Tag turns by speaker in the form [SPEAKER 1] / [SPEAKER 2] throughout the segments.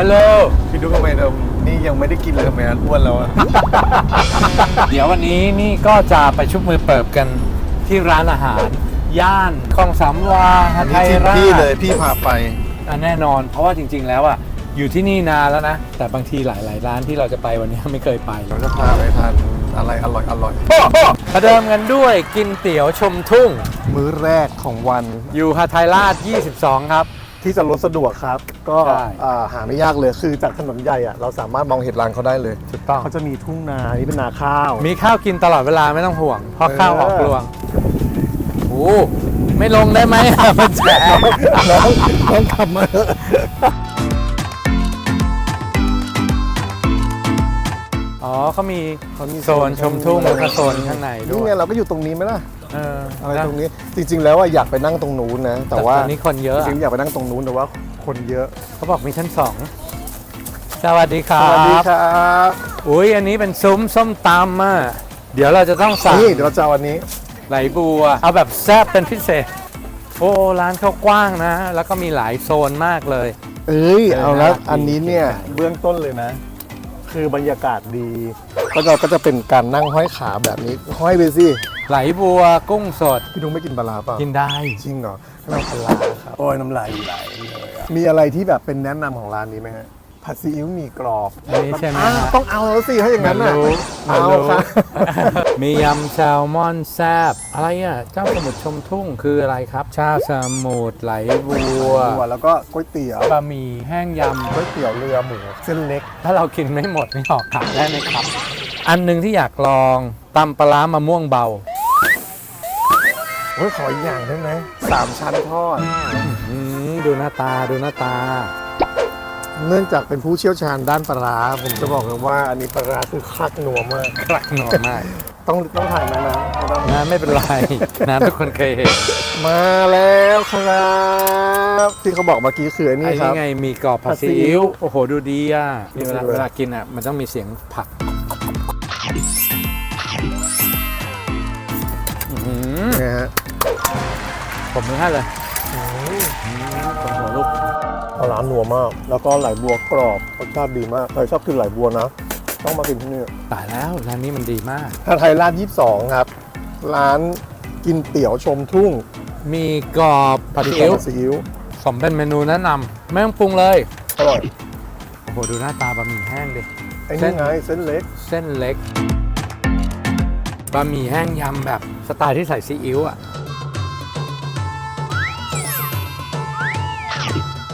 [SPEAKER 1] ฮัลโหล
[SPEAKER 2] พี่ดูทำไมเรานี่ยังไม่ได้กินเลยทำไมอ้วนแล้วอะ
[SPEAKER 1] เดี๋ยววันนี้นี่ก็จะไปชุบมือเปิบกันที่ร้านอาหาร ย่านคลองสามวา
[SPEAKER 2] อัน
[SPEAKER 1] ไท
[SPEAKER 2] นี้
[SPEAKER 1] ย
[SPEAKER 2] ที่
[SPEAKER 1] ราช
[SPEAKER 2] พี่เลยพี่พาไป
[SPEAKER 1] อะแน่นอนเพราะว่าจริง ๆ แล้วอะอยู่ที่นี่นานแล้วนะ แต่บางทีหลาย ๆ ร้านที่เราจะไปวันนี้ไม่เคยไป
[SPEAKER 2] เราจะพาไปทานอะไรอร่อยอร่อย
[SPEAKER 1] ประเดิมกันด้วยกินเตี๋ยวชมทุ่ง
[SPEAKER 2] มื้อแรกของวัน
[SPEAKER 1] อยู่หาไทยราช 22 ครับ
[SPEAKER 2] ที่จะรถสะดวกครับ ก็
[SPEAKER 1] ใช่
[SPEAKER 2] อ่าหาไม่ยากเลยคือจากถนนใหญ่อะเราสามารถมองเห็นร้านเขาได้เลย
[SPEAKER 1] ถูกต้อง
[SPEAKER 2] เขาจะมีทุ่งนาอันนี้เป็นนาข้าว
[SPEAKER 1] มีข้าวกินตลอดเวลาไม่ต้องห่วง เพราะข้าวออก
[SPEAKER 2] เออ
[SPEAKER 1] รวงโอ้ไม่ลงได้ไหม มันแฉะ
[SPEAKER 2] น้องน้องขับมาเถอะ
[SPEAKER 1] อ๋อเขามี
[SPEAKER 2] เขามี
[SPEAKER 1] โซนชมทุ่งแล้วก็โซนข้างในด้
[SPEAKER 2] นี่
[SPEAKER 1] วย
[SPEAKER 2] ไงเราก็อยู่ตรงนี้ไหมล่ะ
[SPEAKER 1] เออ
[SPEAKER 2] อะไร
[SPEAKER 1] นะ
[SPEAKER 2] ตรงนี้จริง ๆ แล้วอะอยากไปนั่งตรงนู้นนะ แต่
[SPEAKER 1] แต่
[SPEAKER 2] ว่า
[SPEAKER 1] ตอนนี้คนเยอะ
[SPEAKER 2] จริ
[SPEAKER 1] อะ
[SPEAKER 2] งๆอยากไปนั่งตรงนู้นแต่ว่าคนเยอะ
[SPEAKER 1] เขาบอกมีชั้นสองสวัสดีครั
[SPEAKER 2] สวัสดี
[SPEAKER 1] บ
[SPEAKER 2] ครับ
[SPEAKER 1] อุ้ยอันนี้เป็นซุ้มส้มตำอะเดี๋ยวเราจะต้องสั่ง
[SPEAKER 2] นี่เดี๋ยวเราจะเอาอันนี้
[SPEAKER 1] ไหลบัว เอาแบบแซ่บเป็นพิเศษ โอ้ร้านเขากว้างนะ แล้วก็มีหลายโซนมากเลย
[SPEAKER 2] เอ้ย
[SPEAKER 1] เออ
[SPEAKER 2] เอาแล้ว
[SPEAKER 1] น่ารัก
[SPEAKER 2] อันนี้เนี่ย
[SPEAKER 1] ดี
[SPEAKER 2] เบื้องต้นเลยนะ คือบรรยากาศดี ก็จะก็จะเป็นการนั่งห้อยขาแบบนี้ห้อยไปสิ
[SPEAKER 1] ไหลบัวกุ้งสด
[SPEAKER 2] พี่นุ้งไม่กินปลาร้าเปล่า
[SPEAKER 1] กินได้
[SPEAKER 2] จริงเหรอน้ำปลาร้าครับโอ้ยน้ำลายไหลเลยอะมีอะไรที่แบบเป็นแนะนำของร้านนี้ไหมฮะผัดซีอิ๊วหมีกรอบ
[SPEAKER 1] อันนี้ใช่ไหม
[SPEAKER 2] อ่า
[SPEAKER 1] ฮะ
[SPEAKER 2] ต้องเอาแล้วสิถ้าอย่างนั้นน่ะ
[SPEAKER 1] รู้
[SPEAKER 2] เอา
[SPEAKER 1] รู้
[SPEAKER 2] ค่ะ
[SPEAKER 1] มียำแซลมอนแซบอะไรอะ เจ้าสมุทรชมทุ่งคืออะไรครับ ชาสมุทรไหลบัว
[SPEAKER 2] บัวแล้วก็ก๋วยเตี๋ยว
[SPEAKER 1] บะหมี่แห้งย
[SPEAKER 2] ก๋วยเตี๋ยวเรือหมูเส้นเล็กำ
[SPEAKER 1] ถ้าเรากินไม่หมดนี่ออกกลับได้ไหมครับ อันหนึ่งที่อยากลองตำปลาร้ามะม่วงเบา
[SPEAKER 2] เฮ้ยขออีกอย่างได้ไหมสามชั้นทอด
[SPEAKER 1] อืมดูหน้าตาดูหน้าตา
[SPEAKER 2] เนื่องจากเป็นผู้เชี่ยวชาญด้านปลาร้าผมจะบอกเลยว่าอันนี้ปลาร้าคือคักหนัวมาก
[SPEAKER 1] คลักหน่อมาก
[SPEAKER 2] ต้องต้องถ่ายไหมนะไม่ต้อง
[SPEAKER 1] นะไม่เป็นไรนะทุกคนเคยเห็น
[SPEAKER 2] มาแล้วครับ ที่เขาบอกเมื่อกี้คืออัน
[SPEAKER 1] ไอ้
[SPEAKER 2] นี้ค
[SPEAKER 1] นี่
[SPEAKER 2] รับ
[SPEAKER 1] ไงมีกรอบผัดซี
[SPEAKER 2] ผัดซีอิ๊
[SPEAKER 1] อิ๊ว
[SPEAKER 2] ว
[SPEAKER 1] โอ้โหดูดีอะนี่เวลา
[SPEAKER 2] ดูเลย
[SPEAKER 1] เวลากินอะมันต้องมีเสียงผักอื้อหือ
[SPEAKER 2] นะฮะ
[SPEAKER 1] ผมมือให้เลยผมหัวลูก
[SPEAKER 2] ปลาร้าหนัวมาก แล้วก็ไหลบัวกรอบรสชาติดีมากใครชอบกินไหลบัวนะ ต้องมากินที่นี่
[SPEAKER 1] ตายแล้วร้านนี้มันดีมาก
[SPEAKER 2] ถ้าไทยราช22 ครับ ร้านกินเตี๋ยวชมทุ่ง
[SPEAKER 1] มีกรอบผัดซี
[SPEAKER 2] ที่
[SPEAKER 1] อิ๊ว
[SPEAKER 2] ผัดซีอิ๊ว
[SPEAKER 1] สมเป็นเมนูแนะนำไม่ต้องปรุงเลย
[SPEAKER 2] อร่อย
[SPEAKER 1] โอ้โห ดูหน้าตาบะหมี่แห้งดิ
[SPEAKER 2] ไอ้
[SPEAKER 1] เส้
[SPEAKER 2] นี่
[SPEAKER 1] น
[SPEAKER 2] ไงเส้นเล็ก
[SPEAKER 1] เส้นเล็ก บะหมี่แห้งยำแบบสไตล์ที่ใส่ซีอิ๊วอะ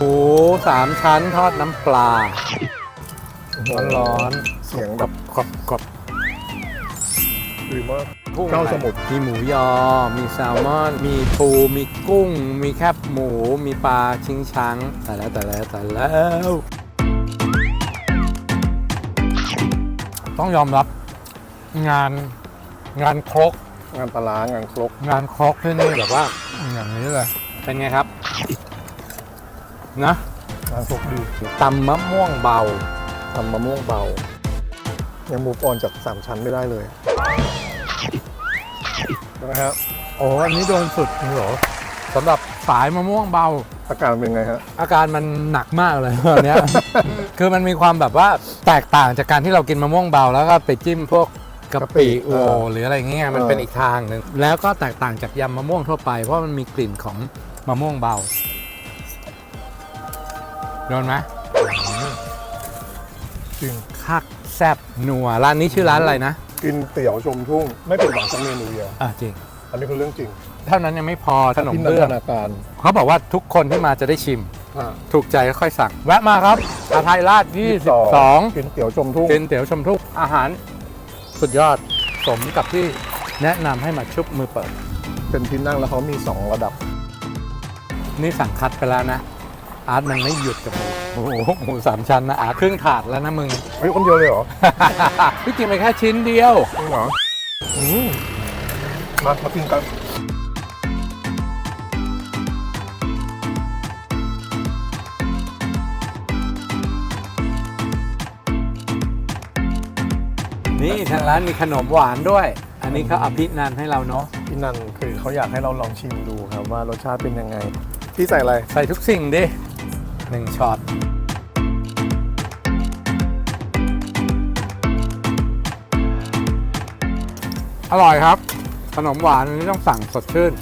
[SPEAKER 1] มูสามชั้นทอดน้ำปลา ร้อน
[SPEAKER 2] เสียง
[SPEAKER 1] ๆ
[SPEAKER 2] แบบ
[SPEAKER 1] กรอบกรอบ
[SPEAKER 2] ดีมาก
[SPEAKER 1] กุ้ง
[SPEAKER 2] เก้าสมุทร
[SPEAKER 1] มีหมูยอ มีแซลมอน มีปู มีกุ้ง มีแคบหมู มีปลาชิงช้างแต่แล้วแต่แล้วแต่แล้ว ต้องยอมรับ งานงานครก
[SPEAKER 2] งานปลาร้างานครก
[SPEAKER 1] งานครกที่นี่แบบว่า อย่างนี้เลย เป็นไงครับ นะ
[SPEAKER 2] งานครกดี
[SPEAKER 1] ตำมะม่วงเบา
[SPEAKER 2] ทำมะม่วงเบา ยังมูฟออนจากสามชั้นไม่ได้เลยนะครับ
[SPEAKER 1] โอ้อันนี้โดนสุดจริงเหรอสำหรับสายมะม่วงเบา
[SPEAKER 2] อาการเป็นไงฮะ
[SPEAKER 1] อาการมันหนักมากเลยตอนเนี้ย คือมันมีความแบบว่าแตกต่างจากการที่เรากินมะม่วงเบา แล้วก็ไปจิ้มพวกกะ
[SPEAKER 2] กะปิ
[SPEAKER 1] ปิโอ
[SPEAKER 2] เออ
[SPEAKER 1] หรืออะไรเงี้ยมัน
[SPEAKER 2] เออ
[SPEAKER 1] เป็นอีกทางหนึ่งแล้วก็แตกต่างจากยำมะม่วงทั่วไปเพราะมันมีกลิ่นของมะม่วงเบา โดนไหม
[SPEAKER 2] จริง
[SPEAKER 1] คักแซบนัวร้านนี้ชื่อร้านอะไรนะ
[SPEAKER 2] กินเตี๋ยวชมทุ่ง ไม่ผิดหวังสักเมนูเดียว
[SPEAKER 1] อะจริง
[SPEAKER 2] อันนี้คือเรื่องจริง
[SPEAKER 1] เท่านั้นยังไม่พอขนม
[SPEAKER 2] พี่นัน
[SPEAKER 1] เบื้อง
[SPEAKER 2] ทนาการ
[SPEAKER 1] เขาบอกว่าทุกคนที่มาจะได้ชิม
[SPEAKER 2] อ่า
[SPEAKER 1] ถูกใจก็ค่อยสั่ง แวะมาครับอาไทยราช 22
[SPEAKER 2] กินเตี๋ยวชมทุ่ง
[SPEAKER 1] เป็นเตี๋ยวชมทุกอาหาร สุดยอดสมกับที่แนะนำให้มาชุบมือเปิด
[SPEAKER 2] เป็นที่นั่งแล้วเขามี 2 ระดับ
[SPEAKER 1] นี่สั่งคัดไปแล้วนะ อาร์ตมันไม่หยุดกับหมูโอ้โหหมูสามชั้นนะอาร์ตครึ่งถาดแล้วนะมึง
[SPEAKER 2] เฮ้ยคนเดียวเลยเหรอ
[SPEAKER 1] พี่กินไปแค่ชิ้นเดียว
[SPEAKER 2] จริงเหรออืมมามากินกัน
[SPEAKER 1] นี่ทางร้านมีขนมหวานด้วย อันนี้เขาอภินันท์ให้เราเนาะ
[SPEAKER 2] พี่นันคือเขาอยากให้เราลองชิมดูครับว่ารสชาติเป็นยังไง พี่ใส่อะไร
[SPEAKER 1] ใส่ทุกสิ่งดิ 1ช็อตอร่อยครับ ขนมหวานนนี้ต้องสั่งสดชื่น